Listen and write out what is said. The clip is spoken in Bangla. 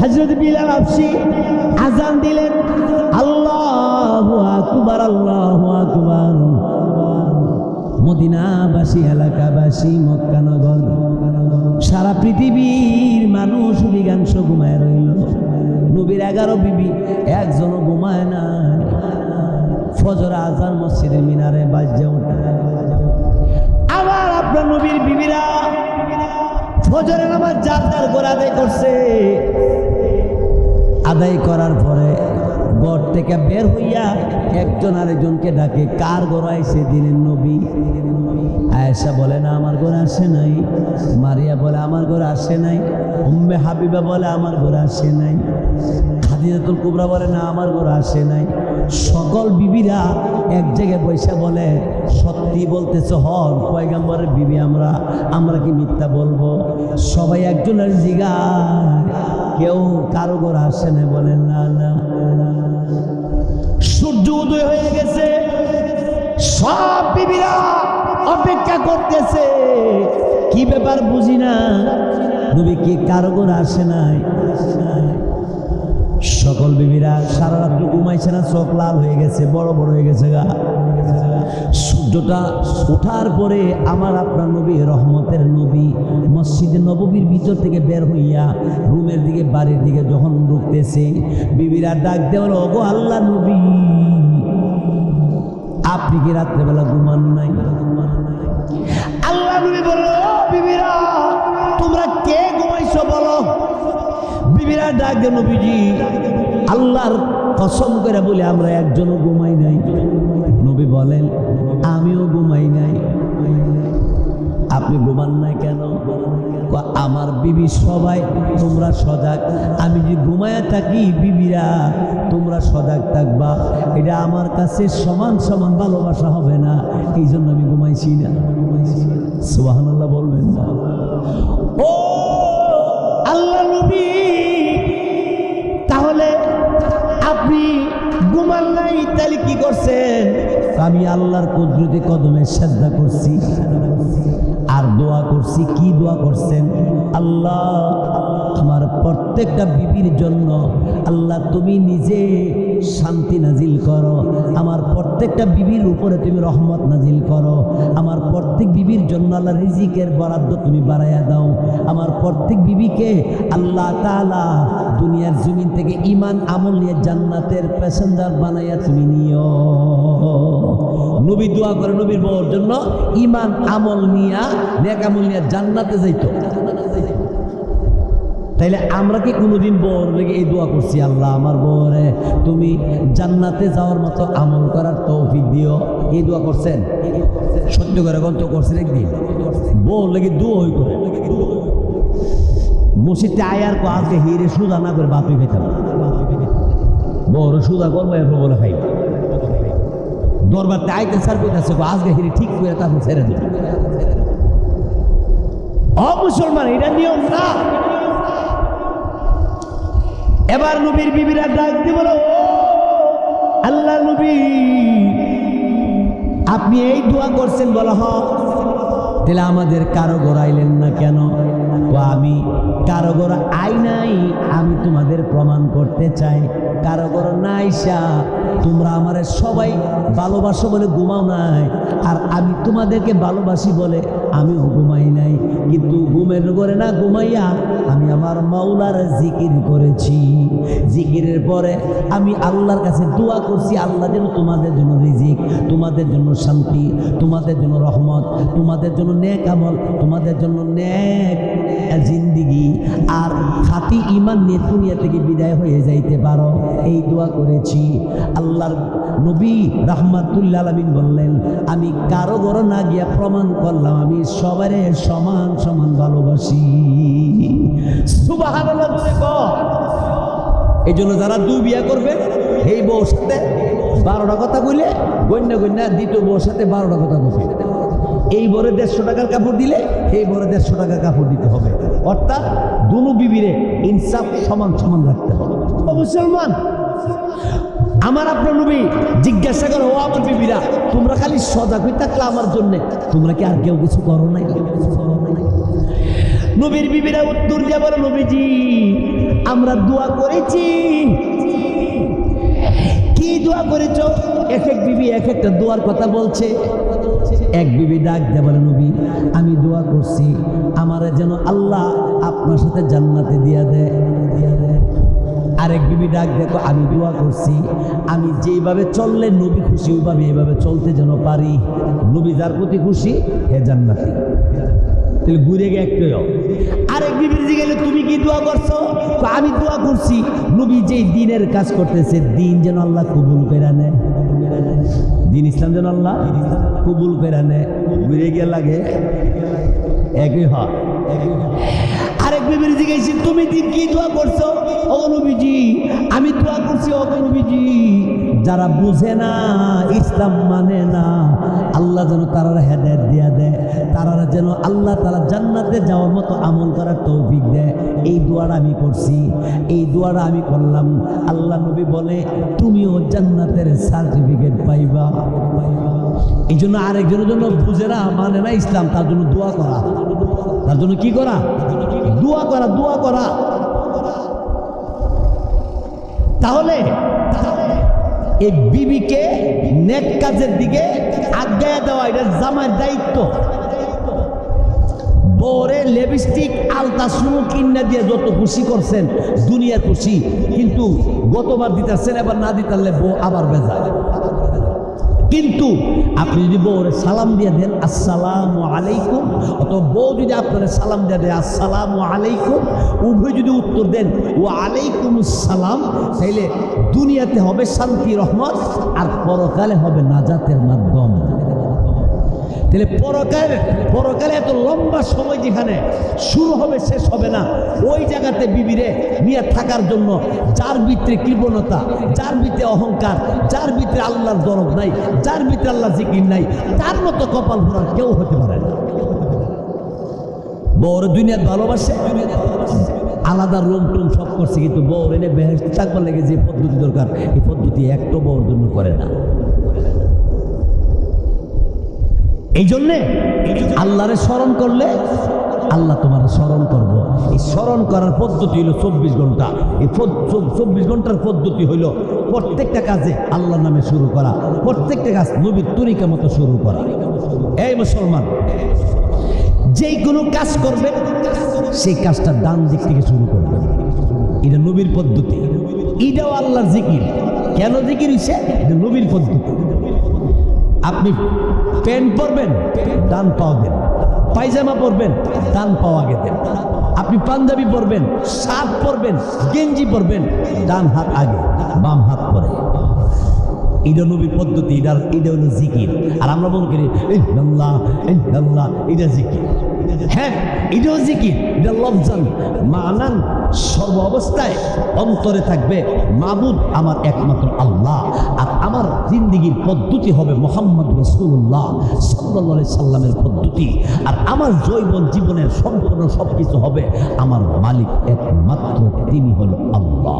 হজরত বিলাল আফসি আজান দিলেন, আল্লাহ আকবার আল্লাহ আকবার। মদিনাবাসী, এলাকাবাসী, মক্কানগর, সারা পৃথিবীর মানুষ অধিকাংশ ঘুমায় রইল। নবীর এগারো বিবি, একজনও ঘুমায় না। ফজর আজান মসজিদের মিনারে বাজ্যে ওঠে। আবার আপনার নবীর বিবিরা ফজরের যার করে আদায় করছে। আদায় করার পরে ঘর থেকে বের হইয়া একজন আরেকজনকে ডাকে, কার ঘর আইসে দিনের নবী? আয়েশা বলে, না, আমার ঘরে আসে নাই। মারিয়া বলে, আমার ঘরে আসে নাই। উম্মে হাবিবা বলে, আমার ঘরে আসে নাই। খাদিজাতুল কুবরা বলে, না, আমার ঘরে আসে নাই। সকল বিবিরা এক জায়গায় বৈশা বলে, সত্যি বলতেছে হন, পয়গাম্বরের বিবি আমরা আমরা কি মিথ্যা বলব? সবাই একজনের জিগায়। কেউ কারও ঘরে আসে নাই বলে না না। সূর্য উদয় হয়ে গেছে। সব বিবিরা অপেক্ষা করতেছে। কি ব্যাপার বুঝি না? নবী কি কারও ঘরে আসে নাই? সকল বিবিরা সারা রাত্রি ঘুমাইছে না, চোখ লাল হয়ে গেছে, বড় বড় হয়ে গেছে গা। সূর্যটা ওঠার পরে আমার আপনার নবী রহমতের নবী মসজিদে নববীর ভিতর থেকে বের হইয়া রুমের দিকে, বাড়ির দিকে যখন ঢুকতেছে, বিবিরা ডাক দেওয়ার ওগো আল্লাহ নবী, আপনি কি রাত্রেবেলা ঘুমান নাই? আল্লাহ নবী বলল বিবিরা, তোমরা কে ঘুমাইছো বলো? বিবিরা ডাক দেন নবীজি, আল্লাহর কসম করে বলে, আমরা একজনও ঘুমাই নাই। নবী বলেন, আমিও ঘুমাই নাই। আপনি ঘুমান নাই কেন? আমার বিবি সবাই, তোমরা সজাগ। আমি যে ঘুমায়া থাকি, বিবিরা, তোমরা সজাগ থাকবা। এটা আমার কাছে সমান সমান ভালোবাসা হবে না। এই জন্য আমি ঘুমাইছি না। সুবাহান্লাহ বলবেন ও নাই তাহলে কি করছেন আমি আল্লাহর কুদরতি কদমে শ্রদ্ধা করছি। আর দোয়া করছি, কি দোয়া করছেন? আল্লাহ প্রত্যেকটা বিবির জন্য, আল্লাহ তুমি নিজে শান্তি নাজিল করো। আমার প্রত্যেকটা বিবির উপরে তুমি রহমত নাজিল করো। আমার প্রত্যেক বিবির জন্য আল্লাহ রিজিকের বরাদ্দ তুমি বাড়াইয়া দাও। আমার প্রত্যেক বিবিকে আল্লাহ তালা দুনিয়ার জমিন থেকে ইমান আমল নিয়ে জান্নাতের প্যাসেঞ্জার বানাইয়া তুমি নিও। নবী দোয়া করে নবীর বউর জন্য ইমান আমল নিয়া, নেক আমল নিয়ে জান্নাতে যাইতো। তাইলে আমরা কি কোনোদিন বউর লেগে এই দোয়া করছি? আল্লাহ আমার বউরে তুমি জান্নাতে যাওয়ার মতো আমল করার তৌফিক দিও। এই দোয়া করছেন? সত্য করে গন্ত করছেন একদিন? বউর লেগে দোয়া হই করে মসজিদে আয়ার কো, আজকে হিরে সুদা না করে বাপি খেতাম বড় সুদা করব, এরপর বলে খাই দরবার আইতে স্যার গো আজকে হিরে ঠিক করে তারপর ছেড়ে অ মুসলমান, এটা নিয়ম না। এবার নবীর বিবিরা ডাক ও আল্লাহ নবী, আপনি এই দোয়া করছেন বলো হ তাহলে আমাদের কারও গড়াইলেন না কেন? আমি কারও গড় আই নাই, আমি তোমাদের প্রমাণ করতে চাই। কারও গড় নাইসা তোমরা আমার সবাই ভালোবাসো বলে ঘুমাও নাই। আর আমি তোমাদেরকে ভালোবাসি বলে আমিও ঘুমাই নাই, কিন্তু ঘুমের করে না ঘুমাইয়া আমি আমার মাওলার জিকির করেছি। জিকিরের পরে আমি আল্লাহর কাছে দোয়া করছি, আল্লাহ যেন তোমাদের জন্য রিজিক, তোমাদের জন্য শান্তি, তোমাদের জন্য রহমত, তোমাদের জন্য নেক আমল, তোমাদের জন্য নেক জিন্দিগি আর খাতি ইমান নিয়ে দুনিয়া থেকে বিদায় হয়ে যাইতে পারো। এই দোয়া করেছি। আল্লাহর নবী রাহমাতুল্লাহ আলমিন বললেন, আমি কারও ঘর না গিয়া প্রমাণ করলাম, আমি সবারে সমান সমান ভালোবাসি। এই জন্য যারা দুই বিয়া করবে, এই বউর সাথে বারোটা কথা বললে গণ্য গণ্যা দ্বিতীয় বউর সাথে বারোটা কথা বলবে এই বরে দেড়শো টাকার কাপড় দিলে এই বরে দেড়শো টাকার কাপড় দিতে হবে। অর্থাৎ দুনু বিবিরে ইনসাফ সমান সমান রাখতে হবে। মুসলমান আমার আপনার নবী জিজ্ঞাসা করো, ও আমার বিবিরা, তোমরা খালি সজাগ হয়ে থাকলে আমার জন্য। তোমরা কি আর কেউ কিছু করো নাই? নবীর বিবিরা উত্তর দিয়ে বলে, নবীজি, আমরা দোয়া করেছি। কি দোয়া করেছ? এক এক বিবি এক একটা দোয়ার কথা বলছে। এক বিবি ডাক দে বলে, নবী, আমি দোয়া করছি, আমার যেন আল্লাহ আপনার সাথে জান্নাতে দিয়া দেয় দিয়া দেয়। আরেক বিবি ডাক দেখো আমি দোয়া করছি, আমি যেইভাবে চললে নবী খুশি, ওইভাবে এইভাবে চলতে যেন পারি। নবী যার প্রতি খুশি, হে জান্নাতি। তাহলে ঘুরে গিয়ে একটু আরেক বিবির গেলে তুমি কি দোয়া করছ? আমি দোয়া করছি, নবী যেই দিনের কাজ করতেছে, দিন যেন আল্লাহ কবুল নেয় দিন ইসলাম যেন আল্লাহ কবুল করে নেয় ঘুরে গিয়ে লাগে, একই হয়। আরেক বিবির জিজ্ঞেস তুমি কি দোয়া করছ? অগনবীজি আমি দোয়া করছি অগনবীজি যারা বুঝে না, ইসলাম মানে না, আল্লাহ যেন তারা হেদায়ত দিয়া দেয় তারা যেন আল্লাহ তারা জান্নাতে যাওয়ার মতো আমল করার তৌফিক দেয়। এই দোয়াটা আমি করছি, এই দোয়াটা আমি করলাম। আল্লাহ নবী বলে, তুমিও জান্নাতের সার্টিফিকেট পাইবা পাইবা। এই জন্য আরেকজনের জন্য বুঝে না মানে না ইসলাম, তার জন্য দোয়া করা। তার জন্য কি করা? দোয়া করা দোয়া করা। তাহলে এই বিবিকে নেক কাজের দিকে আজ্ঞা দেওয়া, এটা জামার দায়িত্ব। বরে লিপস্টিক, আলতা শুরু কিনা দিয়ে যত খুশি করছেন, দুনিয়ার খুশি। কিন্তু গতবার দিতেছেন, এবার না দিতারলে বউ আবার বেজায়। কিন্তু আপনি যদি বউরে সালাম দিয়ে দেন, আসসালাম আলাইকুম, অথবা বউ যদি আপনার সালাম দিয়ে দেয়, আসসালাম আলাইকুম, উভয় যদি উত্তর দেন ও আলাইকুম সালাম তাইলে দুনিয়াতে হবে শান্তি, রহমত, আর পরকালে হবে নাজাতের মাধ্যম। তাহলে পরকালে পরকালে এত লম্বা সময় যেখানে শুরু হবে, শেষ হবে না, ওই জায়গাতে বিবিরে নিয়ে থাকার জন্য যার ভিতরে কৃপণতা, যার ভিতরে অহংকার, যার ভিতরে আল্লাহর দরদ নাই, যার ভিতরে আল্লাহ জিকির নাই, তার মতো কপাল ভরার কেউ হতে পারে না। বড় দুনিয়ার ভালোবাসে, আলাদা রুম টুম সব করছে, কিন্তু বউর এনে বেহেস্ত থাকবার লেগে যে পদ্ধতি দরকার, এই পদ্ধতি একটা বউর জন্য করে না। এই জন্যে আল্লাহরে স্মরণ করলে আল্লাহ তোমার স্মরণ করব। এই স্মরণ করার পদ্ধতি হলো চব্বিশ ঘণ্টা। এই চব্বিশ ঘণ্টার পদ্ধতি হলো প্রত্যেকটা কাজে আল্লাহ নামে শুরু করা। প্রত্যেকটা কাজ নবীর তরিকা মতো শুরু করা। এই মুসলমান, যেই কোনো কাজ করবে, সেই কাজটা ডান দিক থেকে শুরু করবে। এটা নবীর পদ্ধতি। এটাও আল্লাহর জিকির। কেন জিকির হইছে? এটা নবীর পদ্ধতি। আপনি প্যান্ট পরবেন, ডান পাওয়া দেন। পায়জামা পরবেন, ডান পাওয়া আগে দেন। আপনি পাঞ্জাবি পরবেন, শার্ট পরবেন, গেঞ্জি পরবেন, ডান হাত আগে, বাম হাত পরে। এটা নবীর পদ্ধতি এটা এটা হলো জিকির। আর আমরা মনে করি এটা জিকির। হ্যাঁ এটাও জিকির, এটা লফজান মানান সর্ব অবস্থায় অন্তরে থাকবে, মাবুদ আমার একমাত্র আল্লাহ। আর আমার জিন্দিগির পদ্ধতি হবে মোহাম্মদ রসুল্লাহ সাল্লা সাল্লামের পদ্ধতি। আর আমার জৈবন জীবনের সম্পূর্ণ সব কিছু হবে আমার মালিক একমাত্র, তিনি হল আল্লাহ।